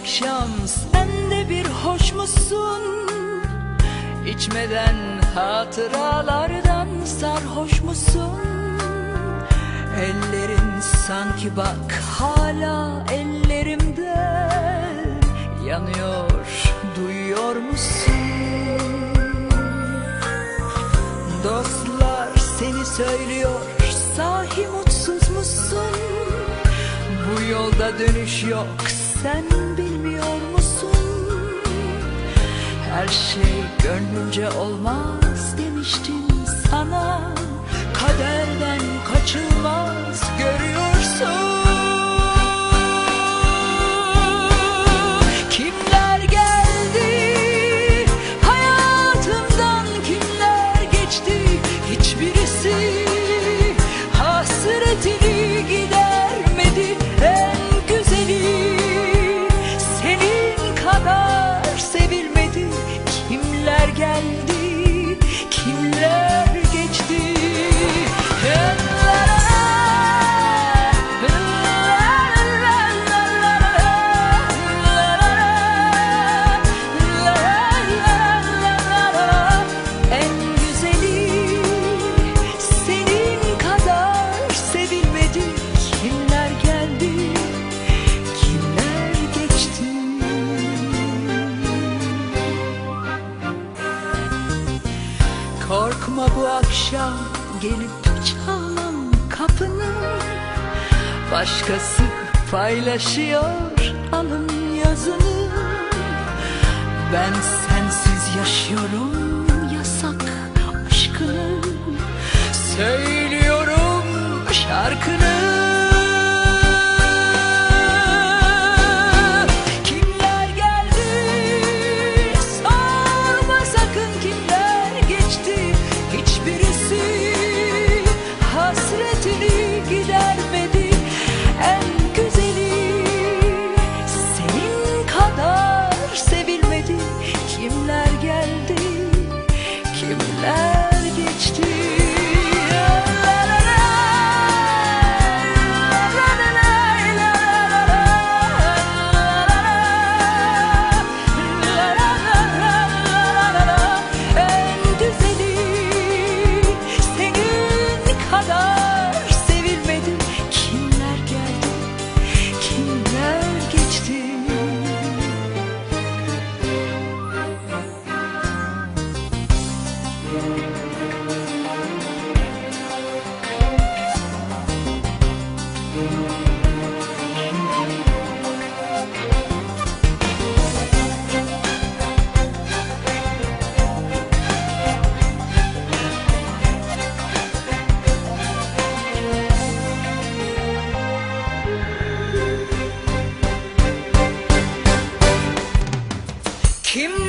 akşam sen de bir hoş musun? İçmeden hatıralardan sarhoş musun? Ellerin sanki bak hala ellerimde yanıyor duyuyor musun? Dostlar seni söylüyor sahi mutsuz musun? Bu yolda dönüş yok sen bilmiyor musun? Her şey gönlünce olmaz demiştim sana Korkma bu akşam gelip çalan kapını Başkası paylaşıyor alın yazını. Ben sensiz yaşıyorum yasak aşkını. Söylüyorum şarkını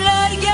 let go.